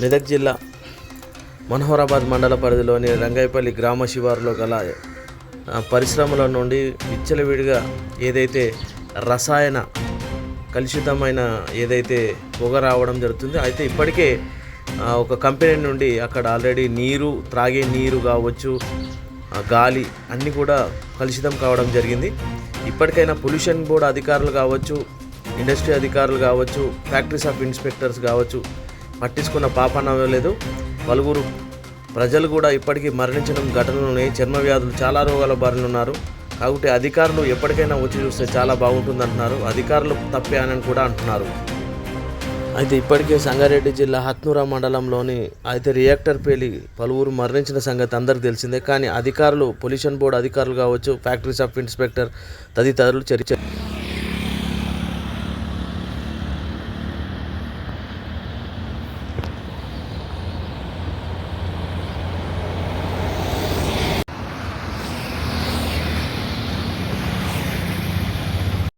మెదక్ జిల్లా మనోహరాబాద్ మండల పరిధిలోని రంగాయపల్లి గ్రామ శివారులో గల పరిశ్రమల నుండి విచ్చలవిడిగా ఏదైతే రసాయన కలుషితమైన ఏదైతే పొగ రావడం జరుగుతుంది అయితే ఇప్పటికే ఒక కంపెనీ నుండి అక్కడ ఆల్రెడీ నీరు త్రాగే నీరు కావచ్చు గాలి అన్నీ కూడా కలుషితం కావడం జరిగింది. ఇప్పటికైనా పొల్యూషన్ బోర్డు అధికారులు కావచ్చు ఇండస్ట్రీ అధికారులు కావచ్చు ఫ్యాక్టరీస్ ఆఫ్ ఇన్స్పెక్టర్స్ కావచ్చు పట్టించుకున్న పాపన లేదు. పలువురు ప్రజలు కూడా ఇప్పటికీ మరణించడం ఘటనలు చర్మ వ్యాధులు చాలా రోగాల బారిన ఉన్నారు కాబట్టి అధికారులు ఎప్పటికైనా వచ్చి చూస్తే చాలా బాగుంటుంది అంటున్నారు అధికారులు తప్పే అని కూడా అంటున్నారు. అయితే ఇప్పటికే సంగారెడ్డి జిల్లా హత్నూరా మండలంలోని అయితే రియాక్టర్ పేలి పలువురు మరణించిన సంగతి అందరికి తెలిసిందే. కానీ అధికారులు పొల్యూషన్ బోర్డు అధికారులు కావచ్చు ఫ్యాక్టరీస్ ఆఫ్ ఇన్స్పెక్టర్ తదితరులు చర్చ